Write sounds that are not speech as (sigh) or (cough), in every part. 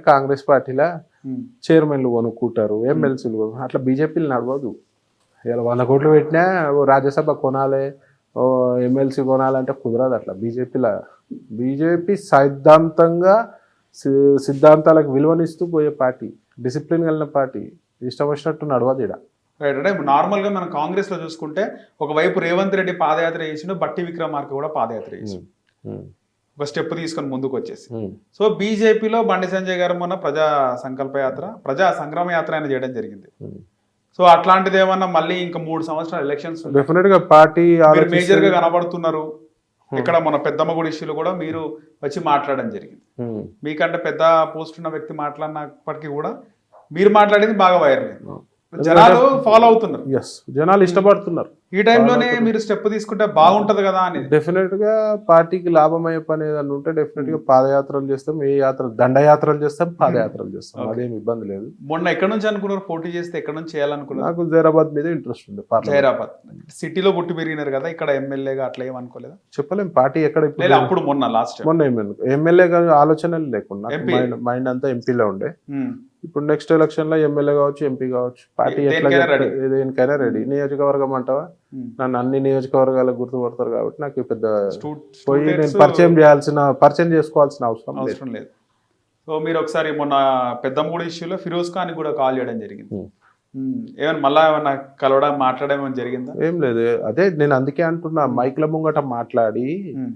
కాంగ్రెస్ పార్టీలో ఉమ్. చైర్మన్లు కొనుక్కుంటారు ఎమ్మెల్సీలు కొను అట్లా బీజేపీలు నడవదు. ఇలా వంద కోట్లు పెట్టినా ఓ రాజ్యసభ కొనాలి ఓ ఎమ్మెల్సీ కొనాలంటే కుదరదు అట్లా బీజేపీలో. బీజేపీ సిద్ధాంతంగా సి- సిద్ధాంతాలకు విలువనిస్తూ పోయే పార్టీ డిసిప్లిన్ కలిగిన పార్టీ ఇష్టం వచ్చినట్టు నడవదు ఇక్కడ రైట్ అంటే నార్మల్గా మనం కాంగ్రెస్లో చూసుకుంటే ఒకవైపు రేవంత్ రెడ్డి పాదయాత్ర చేసిండు బట్టి విక్రమార్క కూడా పాదయాత్ర చేసిండు. ఒక స్టెప్ తీసుకొని ముందుకు వచ్చేసి. సో బీజేపీలో బండి సంజయ్ గారు మొన్న ప్రజా సంకల్ప యాత్ర ప్రజా సంగ్రామ యాత్ర ఆయన చేయడం జరిగింది. సో అట్లాంటిది ఏమన్నా మళ్ళీ ఇంకా మూడు సంవత్సరాలు ఎలక్షన్స్ డెఫినెట్గా పార్టీ మేజర్గా కనబడుతున్నారు. ఇక్కడ మన పెద్దమ్మ గుడి ఇష్యూలో కూడా మీరు వచ్చి మాట్లాడడం జరిగింది. మీకంటే పెద్ద పోస్ట్ ఉన్న వ్యక్తి మాట్లాడినప్పటికీ కూడా మీరు మాట్లాడింది బాగా వైరల్ జనాలు ఫాలో అవుతున్నారు. జనాలు ఇష్టపడుతున్నారు. ఈ టైంలోనే మీరు స్టెప్ తీసుకుంటే బాగుంటది కదా అని. డెఫినెట్గా పార్టీకి లాభమయ్యే పని ఏదైనా ఉంటే డెఫినెట్గా పాదయాత్రలు చేస్తాం. ఏ యాత్ర దండయాత్రలు చేస్తాం పాదయాత్రలు చేస్తాం. అదేం ఇబ్బంది లేదు. మొన్న ఎక్కడి నుంచి అనుకున్నారు? పోటీ చేస్తే ఎక్కడి నుంచి చేయాలనుకున్నారు? నాకు జైరాబాద్ మీద ఇంట్రెస్ట్ ఉంది జైరాబాద్. సిటీలో పుట్టి పెరిగినారు కదా ఇక్కడ ఎమ్మెల్యేగా అట్లా ఏమనుకోలేదా చెప్పలేం పార్టీ ఎక్కడ అప్పుడు మొన్న లాస్ట్ మొన్న ఎమ్మెల్యే గారి ఆలోచనలు లేకుండా. మైండ్ మైండ్ అంతా ఎంపీలో ఉండే. ఇప్పుడు నెక్స్ట్ ఎలక్షన్లో ఎమ్మెల్యే కావచ్చు ఎంపీ కావచ్చు పార్టీ ఎట్లా దేనికైనా రెడీ నియోజకవర్గం అంటావా? నన్ను అన్ని నియోజకవర్గాలకు గుర్తుపడతారు కాబట్టి నాకు పెద్ద పోయి నేను పరిచయం చేయాల్సిన పరిచయం చేసుకోవాల్సిన అవసరం లేదు. అవసరం లేదు. సో మీరు ఒకసారి మొన్న పెద్దమ్మగుడి ఇష్యూలో ఫిరోజ్ ఖాన్ కూడా కాల్ చేయడం జరిగింది. Hmm. Hmm. ఏమైనా మళ్ళా ఏమన్నా కలవడం మాట్లాడడం ఏమైనా జరిగిందా? ఏం లేదు. అదే నేను అందుకే అంటున్నా మైక్ల ముంగట మాట్లాడి Hmm.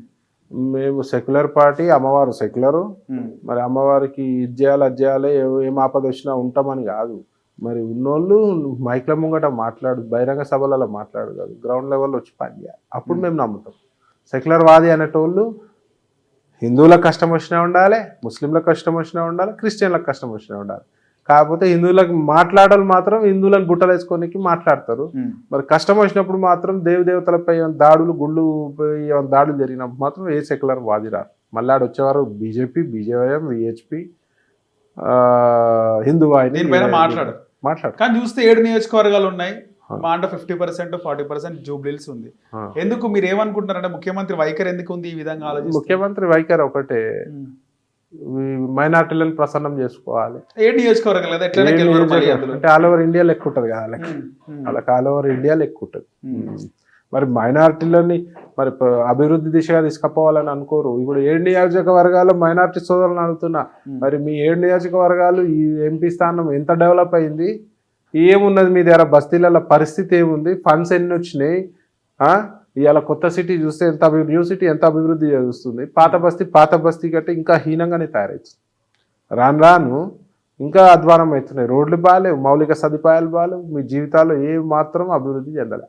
మేము సెక్యులర్ పార్టీ అమ్మవారు సెక్యులర్. Hmm. మరి అమ్మవారికి ఇది చేయాలి అది చేయాలి ఏ- ఏం ఆపద వచ్చినా ఉంటామని కాదు. మరి ఉన్నోళ్ళు మైక్ల ముంగట మాట్లాడు బహిరంగ సభలలో మాట్లాడు కాదు గ్రౌండ్ లెవెల్లో వచ్చి పని చేయాలి. అప్పుడు మేము నమ్ముతాం. సెక్యులర్ వాది అనేటోళ్ళు హిందువులకు కష్టం వచ్చినా ఉండాలి ముస్లింలకు కష్టం వచ్చినా ఉండాలి క్రిస్టియన్లకు కష్టం వచ్చినా ఉండాలి. కాకపోతే హిందువులకు మాట్లాడాలి మాత్రం హిందువులను గుట్టలు వేసుకోనికి మాట్లాడతారు. మరి కష్టం వచ్చినప్పుడు మాత్రం దేవి దేవతలపై ఏమైనా దాడులు గుళ్ళు దాడులు జరిగినప్పుడు మాత్రం ఏ సెక్యులర్ వాదిరారు మళ్ళీ ఆడ వచ్చేవారు బీజేపీ బీజేవైఎం విహెచ్పి హిందూ దీనిపైన మాట్లాడరు. మాట్లాడు. కానీ చూస్తే ఏడు నియోజకవర్గాలు ఉన్నాయి. మా అంటే fifty percent forty percent Jubilee Hills ఉంది. ఎందుకు మీరు ఏమనుకుంటున్నారంటే ముఖ్యమంత్రి వైఖరి ఎందుకు ఉంది ఈ విధంగా ముఖ్యమంత్రి వైఖరి ఒకటే. మైనార్టీలను ప్రసన్నం చేసుకోవాలి ఏ నియోజకవర్గం? అంటే ఆల్ ఓవర్ ఇండియా లెక్క ఉంటుంది కదా. Hmm. వాళ్ళకి ఆల్ ఓవర్ ఇండియా లెక్క ఉంటుంది. మరి మైనార్టీలని మరి అభివృద్ధి దిశగా తీసుకుపోవాలని అనుకోరు ఇప్పుడు ఏడు నియోజకవర్గాలు మైనార్టీ సోదరులను అడుగుతున్నా. మరి మీ ఏడు నియోజకవర్గాలు ఈ ఎంపీ స్థానం ఎంత డెవలప్ అయింది ఏమున్నది మీ దగ్గర బస్తీలలో పరిస్థితి ఏముంది ఫండ్స్ ఎన్ని వచ్చినాయి? ఇవాళ కొత్త సిటీ చూస్తే ఎంత న్యూ సిటీ ఎంత అభివృద్ధి చూస్తుంది? పాత బస్తీ పాత బస్తీ కంటే ఇంకా హీనంగానే తయారవుతుంది. రాను రాను ఇంకా అధ్వానం అవుతున్నాయి. రోడ్లు బాగాలేవు మౌలిక సదుపాయాలు బాగాలేవు మీ జీవితాల్లో ఏ మాత్రం అభివృద్ధి చెందలే.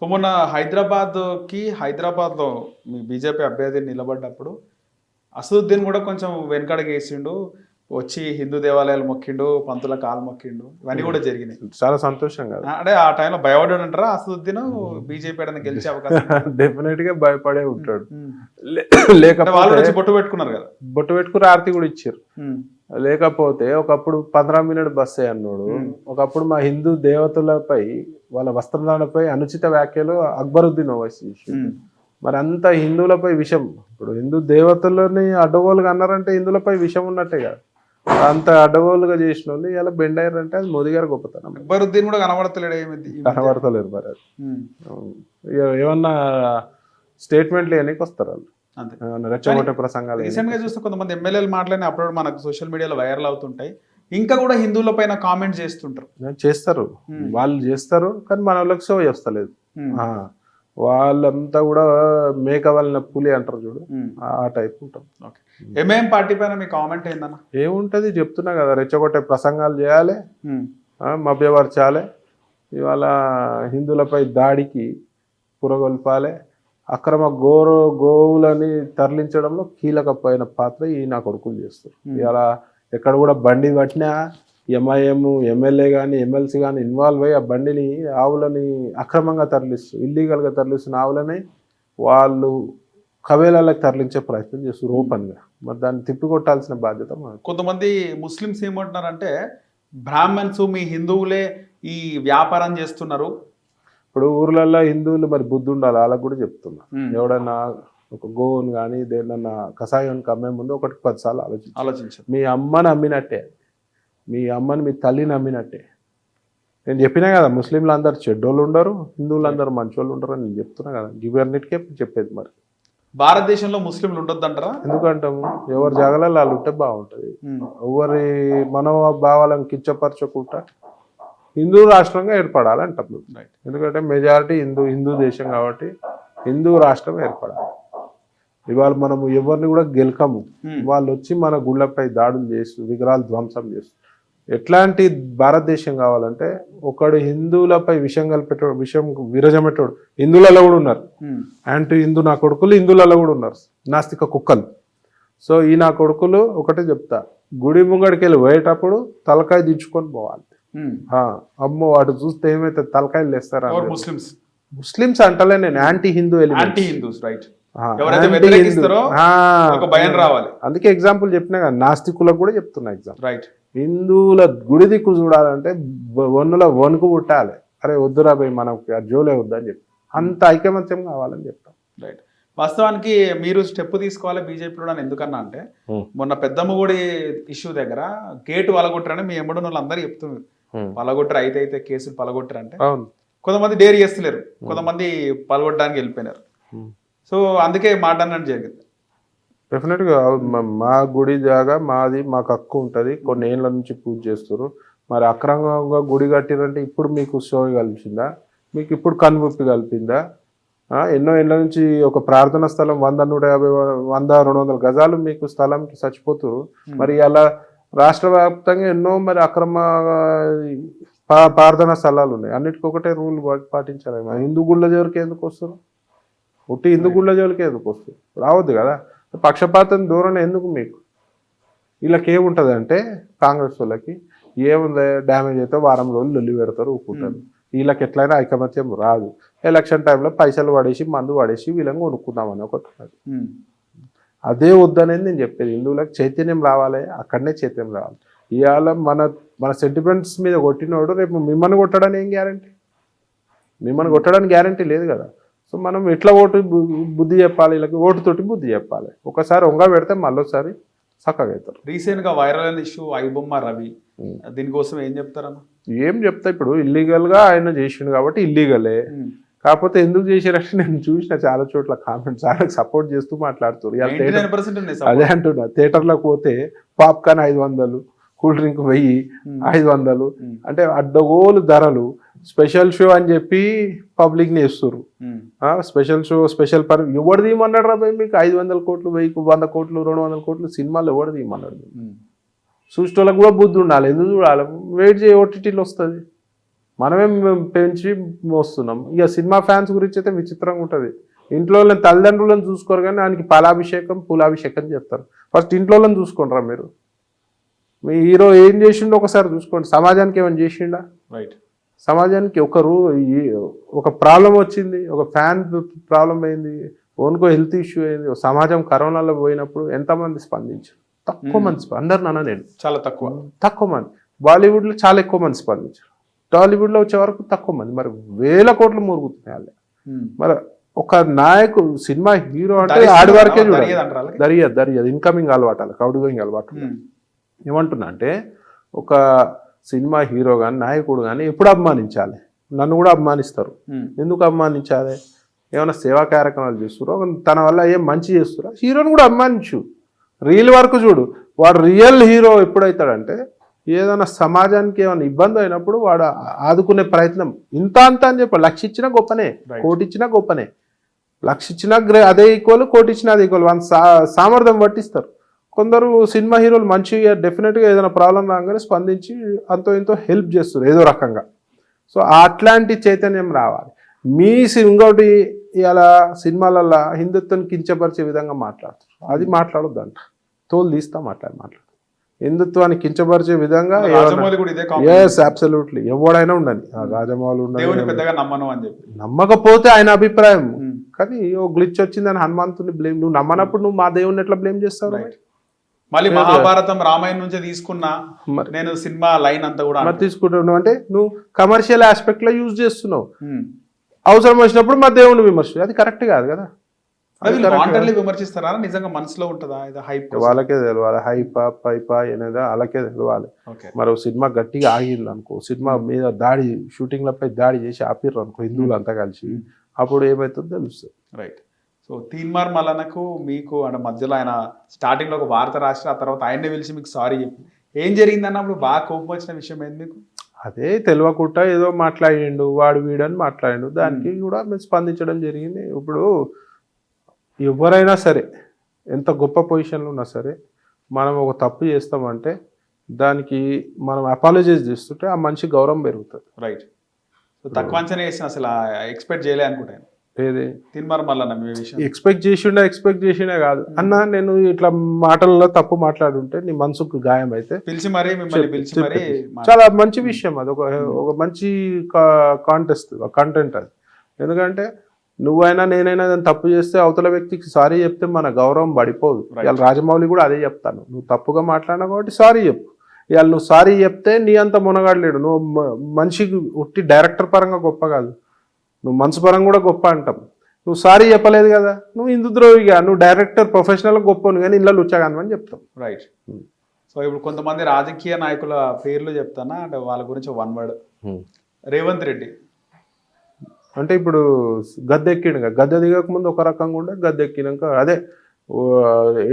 సో మొన్న హైదరాబాద్కి హైదరాబాద్లో హైదరాబాద్ మీ బీజేపీ అభ్యర్థి నిలబడ్డప్పుడు అసదుద్దీన్ కూడా కొంచెం వెనకడగేసిండు. వేసిండు వచ్చి హిందూ దేవాలయాలు మొక్కిండు పంతుల కాలు మొక్కిండు ఇవన్నీ కూడా జరిగినాయి. చాలా సంతోషం కదా. అంటే ఆ టైంలో భయపడ్డాడు అంటారా అసదుద్దీన్ బీజేపీ ఏడన్నా గెలిచే అవకాశం డెఫినెట్ (laughs) గా భయపడే ఉంటాడు. వాళ్ళు లేకపోతే వచ్చి బొట్టు పెట్టుకున్నారు కదా? బొట్టు పెట్టుకుని ఆరతి కూడా ఇచ్చారు. లేకపోతే ఒకప్పుడు పంద్రా మినిట్ బస్సే అన్నాడు. ఒకప్పుడు మా హిందూ దేవతలపై వాళ్ళ వస్త్రదానపై అనుచిత వ్యాఖ్యలు అక్బరుద్దీన్ ఓవైసీ. మరి అంత హిందువులపై విషం. ఇప్పుడు హిందూ దేవతలని అడ్డగోలుగా అన్నారంటే హిందువులపై విషం ఉన్నట్టే కదా. అంత అడ్డగోలుగా చేసిన వాళ్ళు ఇలా బెండ్ అయ్యారంటే అది మోదీ గారి గొప్పతనం. అక్బరుద్దీన్ కూడా కనబడతలేడు ఏమి ఈ మధ్య. కనబడతలేరు మరి అది. ఏమన్నా స్టేట్మెంట్లు ఇవన్నీ వస్తారు వాళ్ళు. రెచ్చగొట్టే ప్రసంగాలు రీసెంట్గా చూస్తే కొంతమంది ఎమ్మెల్యేలు మాట్లాడిన అప్పుడు మనకు సోషల్ మీడియాలో వైరల్ అవుతుంటాయి. ఇంకా కూడా హిందువుల పైన కామెంట్ చేస్తుంటారు. చేస్తారు. వాళ్ళు చేస్తారు కానీ మన వాళ్ళకి షో చేస్తలేదు. వాళ్ళంతా కూడా మేక వాళ్ళ పులి అంటారు చూడు. ఆ టైప్ ఉంటాం ఓకే. ఎంఐఎం పార్టీ పైన మీ కామెంట్ ఏందన్న? ఏముంటది? చెప్తున్నా కదా రెచ్చగొట్టే ప్రసంగాలు చేయాలి మభ్యపరచాలి ఇవాళ హిందువులపై దాడికి పురగొల్పాలి అక్రమ గోరు గోవులని తరలించడంలో కీలకమైన పాత్ర ఈ నా కొడుకులు చేస్తారు. ఇవాళ ఎక్కడ కూడా బండి పట్టినా ఎంఐఎం ఎమ్మెల్యే కానీ ఎమ్మెల్సీ కానీ ఇన్వాల్వ్ అయ్యి ఆ బండిని ఆవులని అక్రమంగా తరలిస్తూ ఇల్లీగల్గా తరలిస్తున్న ఆవులని వాళ్ళు కవేలాలకు తరలించే ప్రయత్నం చేస్తారు ఓపెన్గా మరి దాన్ని తిప్పికొట్టాల్సిన బాధ్యత. కొంతమంది ముస్లిమ్స్ ఏమంటున్నారంటే బ్రాహ్మణ్స్ మీ హిందువులే ఈ వ్యాపారం చేస్తున్నారు. ఇప్పుడు ఊర్లలో హిందువులు మరి బుద్ధి ఉండాలి వాళ్ళకి కూడా చెప్తున్నా. ఎవడన్నా ఒక గోవును కానీ దేన్నన్నా కషాయానికి అమ్మే ముందు ఒకటి పదిసార్లు ఆలోచించు. ఆలోచించారు మీ అమ్మని అమ్మినట్టే మీ అమ్మని మీ తల్లిని అమ్మినట్టే నేను చెప్పినా కదా ముస్లింలు అందరు చెడ్డోళ్ళు ఉండరు హిందువులు అందరు మంచోళ్ళు ఉండరు అని నేను చెప్తున్నా కదా. ఇవన్నిటికే చెప్పేది మరి. భారతదేశంలో ముస్లింలు ఉండొద్దంటారా? ఎందుకంటాము? ఎవరి జాగాలలో వాళ్ళు ఉంటే బాగుంటుంది. ఎవరి మనోభావాలను కించపరచకుండా హిందూ రాష్ట్రంగా ఏర్పడాలంటాం ఎందుకంటే మెజారిటీ హిందూ హిందూ దేశం కాబట్టి హిందూ రాష్ట్రం ఏర్పడాలి. ఇవాళ మనము ఎవరిని కూడా గెలకము. వాళ్ళు వచ్చి మన గుళ్ళపై దాడులు చేస్తూ విగ్రహాలు ధ్వంసం చేస్తూ ఎట్లాంటి భారతదేశం కావాలంటే ఒకడు హిందువులపై విషం కలిపెట్టాడు విషం విరజమెట్టాడు హిందువులలో కూడా ఉన్నారు. యాంటీ హిందూ నా కొడుకులు హిందువులలో కూడా ఉన్నారు. నాస్తిక కుక్కలు. సో ఈ నా కొడుకులు ఒకటే చెప్తా. గుడి ముంగడికి వెళ్ళి పోయేటప్పుడు తలకాయ దించుకొని పోవాలి. అమ్మో వాడు చూస్తే ఏమైతే తలకాయలు లేస్తారా ముస్లిమ్స్ ముస్లిమ్స్ అంటలే నేను anti Hindu anti Hindus right ఆ, ఎవరైతే anti వ్యతిరేకిస్తారో హిందూ. ఆ, ఒక భయం రావాలి. అందుకే ఎగ్జాంపుల్ చెప్పినా కదా నాస్తికులకు కూడా చెప్తున్నా ఎగ్జాంపుల్. రైట్ హిందువుల గుడి దిక్కు చూడాలంటే వన్నుల వణుకు పుట్టాలి. అరే వద్దురా పోయి మనకు ఆ జోలే వద్దని చెప్పి. అంత ఐకమత్యం కావాలని చెప్తాం. రైట్. వాస్తవానికి మీరు స్టెప్ తీసుకోవాలి బీజేపీలో అని ఎందుకన్నా అంటే మొన్న పెద్దమ్మగుడి ఇష్యూ దగ్గర గేటు పలగొట్టరని మీ ఎమ్మడిన వాళ్ళు అందరూ చెప్తున్నారు. పలగొట్టరు అయితే అయితే కేసులు పలగొట్టరు అంటే. అవును. కొంతమంది డేర్ చేస్తలేరు. కొంతమంది పలగొట్టడానికి వెళ్ళిపోయినారు. సో అందుకే మాట అన్నట్టు జరిగింది. డెఫినెట్గా మా- మా గుడి జాగా మాది మాకు హక్కు ఉంటుంది. కొన్ని ఏళ్ళ నుంచి పూజ చేస్తారు మరి అక్రమంగా గుడి కట్టిరంటే ఇప్పుడు మీకు షో కలిసిందా మీకు ఇప్పుడు కనువిప్పి కలిపిందా? ఎన్నో ఏళ్ళ నుంచి ఒక ప్రార్థన స్థలం వంద నూట యాభై వంద రెండు వందల గజాలు మీకు స్థలంకి చచ్చిపోతారు మరి అలా రాష్ట్ర వ్యాప్తంగా ఎన్నో మరి అక్రమ ప్రార్థనా స్థలాలు ఉన్నాయి. అన్నిటికొకటే రూల్ పాటించాలి హిందూ గుళ్ళ జోలికి ఎందుకు వస్తారు ఉట్టి హిందూ గుళ్ళ జోలికి ఎందుకు వస్తారు రావద్దు కదా. పక్షపాతం ధోరణి ఎందుకు మీకు? వీళ్ళకి ఏముంటుంది అంటే కాంగ్రెస్ వాళ్ళకి ఏముంది డ్యామేజ్ అయితే వారం రోజులు లొల్లి పెడతారు ఊపుకుంటారు వీళ్ళకి ఎట్లయినా ఐకమత్యం రాదు. ఎలక్షన్ టైంలో పైసలు పడేసి మందు పడేసి వీళ్ళని కొనుక్కుందామని ఒకటి. అదే వద్దనేది నేను చెప్పేది. హిందువులకు చైతన్యం రావాలి అక్కడనే చైతన్యం రావాలి. ఇవాళ మన మన సెంటిమెంట్స్ మీద కొట్టినోడు రేపు మిమ్మల్ని కొట్టడానికి ఏం గ్యారంటీ మిమ్మల్ని కొట్టడానికి గ్యారంటీ లేదు కదా. సో మనం ఎట్లా ఓటు బుద్ధి చెప్పాలి? వీళ్ళకి ఓటుతోటి బుద్ధి చెప్పాలి. ఒకసారి ఒంగ పెడితే మళ్ళీసారి చక్కగా అవుతారు. రీసెంట్గా వైరల్ అయిన ఇష్యూ ఐబొమ్మ రవి. దీనికోసం ఏం చెప్తారన్న ఏం చెప్తా ఇప్పుడు ఇల్లీగల్గా ఆయన చేసిండు కాబట్టి ఇల్లీగలే. కాకపోతే ఎందుకు చేసిరంటే నేను చూసిన చాలా చోట్ల కామెంట్స్ ఆయనకు సపోర్ట్ చేస్తూ ఉన్నాయి అదే అంటున్నా థియేటర్లోకి పోతే పాప్కార్న్ ఐదు వందలు కూల్ డ్రింక్ వెయ్యి. ఐదు వందలు. అంటే అడ్డగోలు ధరలు. స్పెషల్ షో అని చెప్పి పబ్లిక్ని ఇస్తారు. స్పెషల్ షో స్పెషల్ పర్ ఎవడు తీయమన్నాడు రా మీకు? ఐదు వందల కోట్లు వెయ్యి వంద కోట్లు రెండు వందల కోట్లు సినిమాలు ఎవడు తీయమన్నాడు. చూసేటోళ్ళకి కూడా బుద్ధి ఉండాలి. ఎందుకు చూడాలి? వెయిట్ చేయి ఓటీటీలో వస్తుంది. మనమే పెంచి మోస్తున్నాం. ఇక సినిమా ఫ్యాన్స్ గురించి అయితే విచిత్రంగా ఉంటుంది. ఇంట్లో తల్లిదండ్రులను చూసుకోరు కానీ ఆయనకి పాలాభిషేకం పూలాభిషేకం చేస్తారు. ఫస్ట్ ఇంట్లో చూసుకోండిరా మీరు. మీ హీరో ఏం చేసిండో ఒకసారి చూసుకోండి. సమాజానికి ఏమైనా చేసిండా? రైట్ సమాజానికి ఒకరు ఈ- ఒక ప్రాబ్లం వచ్చింది ఒక ఫ్యాన్ ప్రాబ్లం అయింది ఓన్కో హెల్త్ ఇష్యూ అయింది సమాజం కరోనాలో పోయినప్పుడు ఎంతమంది స్పందించారు తక్కువ మంది స్ప- అందరు నాన్న నేను చాలా తక్కువ. తక్కువ మంది. బాలీవుడ్లో చాలా ఎక్కువ మంది స్పందించారు టాలీవుడ్లో వచ్చే వరకు తక్కువ మంది. మరి వేల కోట్లు మురుగుతున్నాయి వాళ్ళే. Hmm. మరి ఒక నాయకుడు సినిమా హీరో అంటే దరిద్రం ఆడి వరకే చూడాలి. దరియదు? దరియదు ఇన్కమింగ్ అలవాటు వాళ్ళకి అవుట్ గోయింగ్ అలవాటు Hmm. ఏమంటున్నా అంటే ఒక సినిమా హీరో కానీ నాయకుడు కానీ ఎప్పుడు అభిమానించాలి? నన్ను కూడా అభిమానిస్తారు. ఎందుకు అభిమానించాలి? ఏమైనా సేవా కార్యక్రమాలు చేస్తురో తన వల్ల ఏం మంచి చేస్తురా హీరోని కూడా అభిమానించు. రియల్ వరకు చూడు. వాడు రియల్ హీరో ఎప్పుడైతాడంటే ఏదైనా సమాజానికి ఏమైనా ఇబ్బంది అయినప్పుడు వాడు ఆదుకునే ప్రయత్నం. ఇంత అంత అని చెప్పి లక్ష ఇచ్చినా గొప్పనే. కోటి ఇచ్చినా గొప్పనే. లక్ష ఇచ్చినా గ్రే అదే ఈక్వల్ కోటి ఇచ్చినా అది ఈక్వల్ సా సామర్థ్యం పట్టిస్తారు కొందరు సినిమా హీరోలు మంచిగా డెఫినెట్గా ఏదైనా ప్రాబ్లం రాగానే స్పందించి అంతో ఇంతో హెల్ప్ చేస్తారు ఏదో రకంగా. సో అట్లాంటి చైతన్యం రావాలి. మీ ఇంకోటి ఇలా సినిమాలల్లో హిందుత్వం కించపరిచే విధంగా మాట్లాడుతారు అది మాట్లాడొద్దంట. తోలు తీస్తా మాట్లాడి మాట్లాడు. హిందుత్వాన్ని కించపరిచే విధంగా ఎస్ అబ్సల్యూట్లీ ఎవడైనా ఉండని ఆ రాజమౌళి ఉండని చెప్పి. నమ్మకపోతే ఆయన అభిప్రాయం. Hmm. కానీ ఓ గ్లిచ్ వచ్చిందని హనుమంతుని బ్లేమ్ నువ్వు నమ్మనప్పుడు నువ్వు మా దేవుని ఎట్లా బ్లేమ్ చేస్తావు. మళ్ళీ మహాభారతం రామాయణం నుంచి తీసుకున్న నేను సినిమా లైన్ అంతా కూడా మరి తీసుకుంటున్నావు. అంటే నువ్వు కమర్షియల్ ఆస్పెక్ట్లో యూజ్ చేస్తున్నావు. అవసరం వచ్చినప్పుడు మా దేవుని విమర్శ అది కరెక్ట్ కాదు కదా. అది వాంటర్లీ విమర్శిస్తారా? నిజంగా మనసులో ఉంటుందా? ఇది హైప్ వాళ్ళకే తెలియాలి హైపా పైపా అనేది వాళ్ళకే తెలియాలి మరో సినిమా గట్టిగా ఆగింది అనుకో సినిమా మీద దాడి షూటింగ్లపై దాడి చేసి ఆపిర్రు అనుకో హిందువులు అంతా కలిసి. అప్పుడు ఏమవుతుందో తెలుస్తుంది. రైట్ సో తీన్మార్ మల్లనకు మీకు అంటే మధ్యలో ఆయన స్టార్టింగ్లో ఒక వార్త రాసి ఆ తర్వాత ఆయన్ని పిలిచి మీకు సారీ చెప్పి. ఏం జరిగింది అన్నప్పుడు బాగా కోపం వచ్చిన విషయం ఏంది మీకు? అదే తెలియకుండా ఏదో మాట్లాడిండు వాడు వీడని మాట్లాడిండు. దానికి కూడా మేము స్పందించడం జరిగింది. ఇప్పుడు ఎవరైనా సరే ఎంత గొప్ప పొజిషన్లో ఉన్నా సరే మనం ఒక తప్పు చేస్తామంటే దానికి మనం అపాలజైజ్ చేస్తుంటే ఆ మనిషి గౌరవం పెరుగుతుంది. రైట్ సో తక్కువ అంచనా వేసిన అసలు ఎక్స్పెక్ట్ చేయలే అనుకుంటాను ఏది? తీన్మార్ ఎక్స్పెక్ట్ చేసిండే ఎక్స్పెక్ట్ చేసిండే కాదు. అన్న నేను ఇట్లా మాటల్లో తప్పు మాట్లాడుంటే నీ మనసుకు గాయం అయితే పిలిచి మరీ పిలిచి మరీ చాలా మంచి విషయం అది. ఒక ఒక మంచి కాంటెస్ట్ కంటెంట్ అది. ఎందుకంటే నువ్వైనా నేనైనా తప్పు చేస్తే అవతల వ్యక్తికి సారీ చెప్తే మన గౌరవం పడిపోదు. ఇవాళ రాజమౌళి కూడా అదే చెప్తాను. నువ్వు తప్పుగా మాట్లాడినా కాబట్టి సారీ చెప్పు. ఇవాళ నువ్వు సారీ చెప్తే నీ అంత మునగాడలేడు. నువ్వు మనిషికి ఉట్టి డైరెక్టర్ పరంగా గొప్ప కాదు. నువ్వు మనసు పరంగా కూడా గొప్ప అంటాం. నువ్వు సారీ చెప్పలేదు కదా? నువ్వు ఇందుద్రోవిగా నువ్వు డైరెక్టర్ ప్రొఫెషనల్ గొప్పను కానీ ఇళ్ళ లుచ్చగాను అని చెప్తాం. రైట్ సో ఇప్పుడు కొంతమంది రాజకీయ నాయకుల పేర్లు చెప్తానా? అంటే వాళ్ళ గురించి వన్ వర్డ్ రేవంత్ రెడ్డి. అంటే ఇప్పుడు గద్దె ఎక్కిండు గద్దె దిగక ముందు ఒక రకంగా ఉండే గద్దె ఎక్కినాక అదే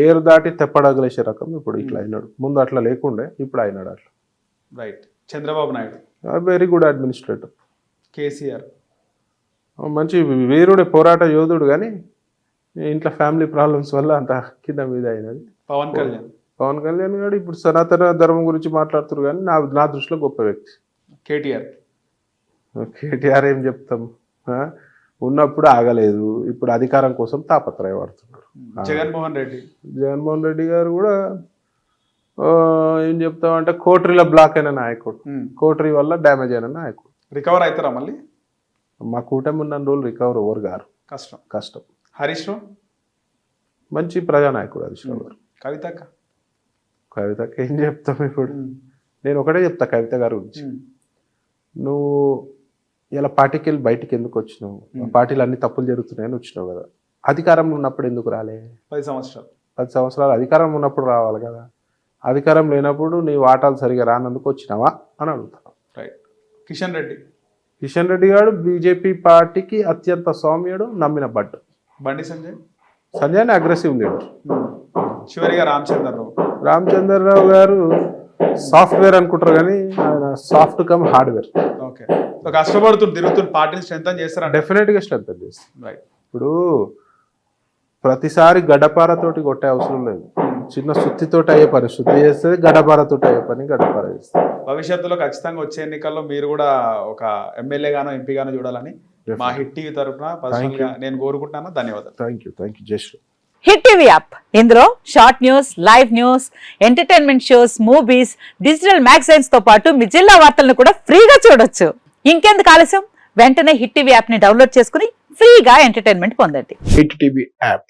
ఏరు దాటి తెప్పడగలేసే రకం ఇప్పుడు ఇట్లా అయినాడు. ముందు అట్లా లేకుండే ఇప్పుడు అయినాడు అట్లా. Right Chandrababu Naidu. Very good administrator KCR. మంచి వీరుడే పోరాట యోధుడు కానీ ఇంట్లో ఫ్యామిలీ ప్రాబ్లమ్స్ వల్ల అంత కింద మీద అయినది. పవన్ కళ్యాణ్. పవన్ కళ్యాణ్ గారు ఇప్పుడు సనాతన ధర్మం గురించి మాట్లాడుతున్నారు కానీ నా నా దృష్టిలో గొప్ప వ్యక్తి. కేటీఆర్. కేటీఆర్ ఏం చెప్తాం? ఆ? ఉన్నప్పుడు ఆగలేదు ఇప్పుడు అధికారం కోసం తాపత్రయపడుతున్నాడు జగన్మోహన్ రెడ్డి. జగన్మోహన్ రెడ్డి గారు కూడా ఏం చెప్తామంటే కోటరీలో బ్లాక్ అయిన నాయకుడు. కోటరీ వల్ల డ్యామేజ్ అయిన నాయకుడు. రికవర్ అవుతారా మళ్ళీ? మా కూటమి ఉన్న రోజులు రికవర్ ఓవర్ గారు. కష్టం. కష్టం. హరీష్ రావు? మంచి ప్రజానాయకుడు హరీశ్రావు గారు. కవితక్క? కవితకి ఏం చెప్తాం ఇప్పుడు? నేను ఒకటే చెప్తా కవిత గారి గురించి. నువ్వు ఇలా పార్టీకి వెళ్ళి బయటికి ఎందుకు వచ్చినావు? పార్టీలు అన్ని తప్పులు జరుగుతున్నాయని వచ్చినావు కదా. అధికారంలో ఉన్నప్పుడు ఎందుకు రాలే? పది సంవత్సరాలు. పది సంవత్సరాలు అధికారం ఉన్నప్పుడు రావాలి కదా. అధికారం లేనప్పుడు నీ వాటాలు సరిగా రానందుకు వచ్చినావా? అని అడుగుతాను రైట్. కిషన్ రెడ్డి? కిషన్ రెడ్డి గారు బీజేపీ పార్టీకి అత్యంత సౌమ్యుడు నమ్మిన బట్టు బండి సంజయ్? సంజయ్ అగ్రెసివ్ లీడర్ చివరిగా రామచంద్రరావు. రామచంద్రరావు గారు సాఫ్ట్వేర్ అనుకుంటారు కానీ ఆయన సాఫ్ట్ కమ్ హార్డ్వేర్. ఓకే. కష్టపడుతుంది తిరుగుతుంది పార్టీని స్ట్రెంగ్ చేస్తారంట. డెఫినెట్గా స్ట్రెంత్ చేస్తుంది రైట్ ఇప్పుడు ప్రతిసారి గడ్డపారతోటి కొట్టే అవసరం లేదు. చిన్న సుత్తితోటి అయ్యే పని శుద్ధి చేస్తే గడ్డపారతోటి అయ్యే పని గడ్డపార చేస్తుంది భవిష్యత్తులో ఖచ్చితంగా వచ్చే ఎన్నికల్లో మీరు కూడా ఒక ఎమ్మెల్యే గానో ఎంపీ గానో చూడాలని మా హిట్ టీవీ తరఫున నేను కోరుకుంటున్నాను. ధన్యవాదాలు. Thank you thank you just Hit TV app. ఇందులో short news live news entertainment shows movies digital మ్యాగజైన్స్తో పాటు మీ జిల్లా వార్తలను కూడా ఫ్రీగా చూడొచ్చు. ఇంకెందుకు ఆలస్యం? వెంటనే హిట్ టీవీ యాప్ని డౌన్లోడ్ చేసుకుని ఫ్రీగా ఎంటర్టైన్మెంట్ పొందండి. Hit TV app.